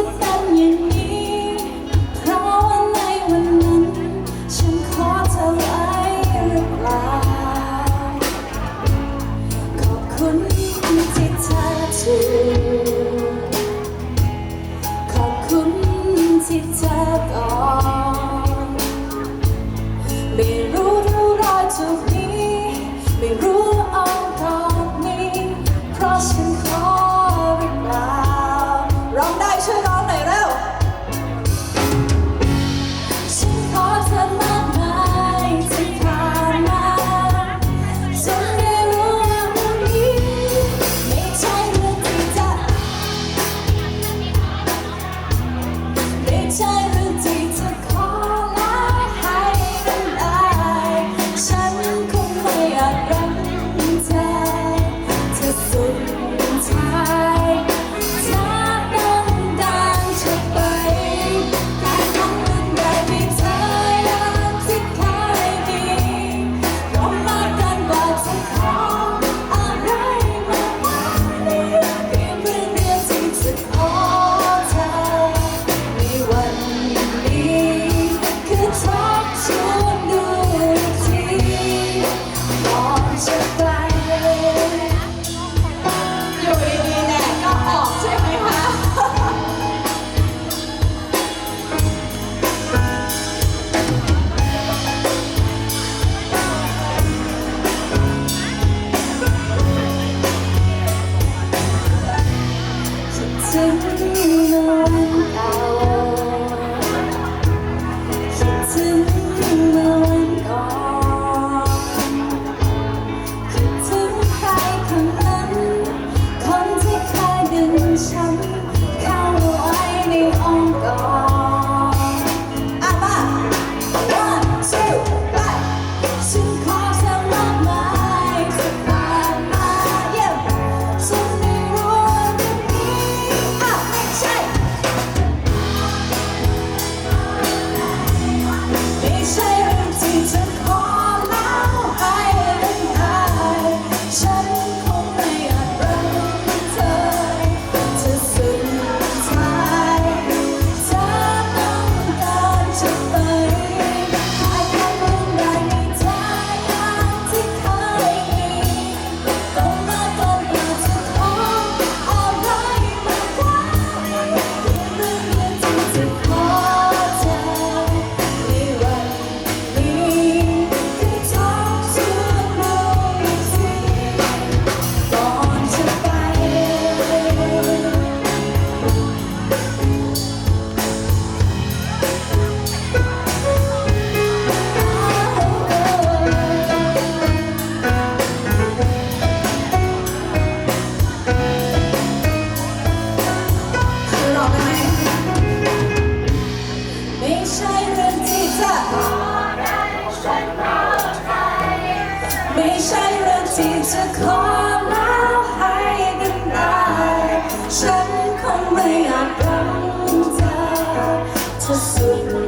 จะ ไม่ใช่เรื่องที่จะขอแล้วให้กันได้ฉันคงไม่อาจรังเธอจะสุด